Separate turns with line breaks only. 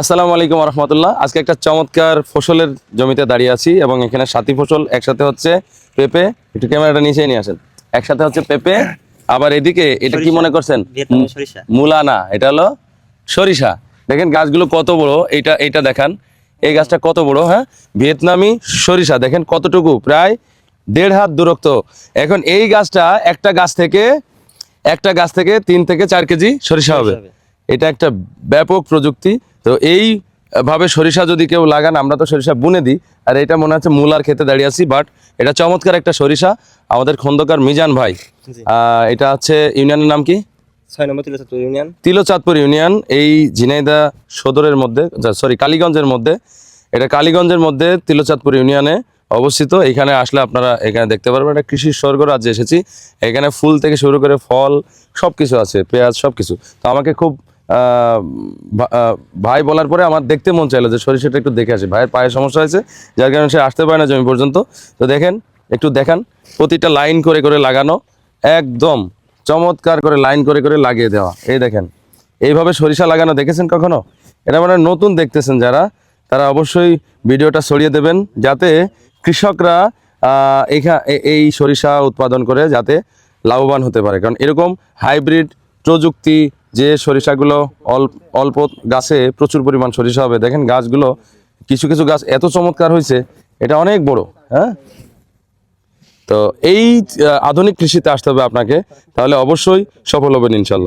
আসসালামু আলাইকুম রহমতুল্লাহ আজকে একটা চমৎকার ফসলের জমিতে দাঁড়িয়ে আছি এবং এখানে সাথী ফসল একসাথে হচ্ছে পেঁপে একটু ক্যামেরাটা নিচে নিয়ে আসেন। একসাথে হচ্ছে পেঁপে আবার এদিকে এটা কি। মনে করছেন?
ভিয়েতনামি সরিষা।
মূলা না এটা হলো সরিষা। দেখেন গাছগুলো কত বড় এটা এটা দেখান। এই গাছটা কত বড় হ্যাঁ? ভিয়েতনামি সরিষা দেখেন কতটুকু প্রায় দেড় হাত দূরত্ব। এখন এই গাছটা একটা গাছ থেকে একটা গাছ থেকে তিন থেকে চার কেজি সরিষা হবে। এটা একটা ব্যাপক প্রযুক্তি। তো এই ভাবে সরিষা যদি কেউ লাগান আমরা তো সরিষা বুনে দিই। আর এটা মনে হচ্ছে মূলার খেতে দাঁড়িয়ে আছি বাট এটা চমৎকার একটা সরিষা। আমাদের খন্দকার মিজান ভাই। এটা হচ্ছে ইউনিয়নের নাম কি?
ছয় নম্বর ইউনিয়ন।
তিলোচাঁদপুর ইউনিয়ন এই ঝিনাইদা সদরের মধ্যে সরি কালীগঞ্জের মধ্যে। এটা কালীগঞ্জের মধ্যে তিলোচাঁদপুর ইউনিয়নে অবস্থিত। এখানে আসলে আপনারা এখানে দেখতে পারবেন এটা কৃষির স্বর্গ রাজ্যে এসেছি। এখানে ফুল থেকে শুরু করে ফল সব কিছু আছে পেঁয়াজ সব কিছু তো আমাকে খুব ভাই বলার পরে আমার দেখতে মন চাইলো যে সরিষাটা একটু দেখে আসি। ভাইয়ের পায়ে সমস্যা হয়েছে, যার কারণে সে আসতে পারে না জমি পর্যন্ত। তো দেখেন, একটু দেখান, প্রতিটা লাইন করে করে লাগানো, একদম চমৎকার করে লাইন করে করে লাগিয়ে দেওয়া। এই দেখেন, এইভাবে সরিষা লাগানো দেখেছেন কখনো? এটা মানে নতুন দেখতেছেন যারা, তারা অবশ্যই ভিডিওটা ছড়িয়ে দেবেন, যাতে কৃষকরা এই সরিষা উৎপাদন করে যাতে লাভবান হতে পারে। কারণ এরকম হাইব্রিড প্রযুক্তি যে সরিষাগুলো অল্প অল্প গাছে প্রচুর পরিমাণ সরিষা হবে, দেখেন গাছগুলো কিছু কিছু গাছ এত চমৎকার হয়েছে, এটা অনেক বড় হ্যাঁ? তো এই আধুনিক কৃষিতে আসতে হবে আপনাকে, তাহলে অবশ্যই সফল হবেন ইনশাল্লাহ।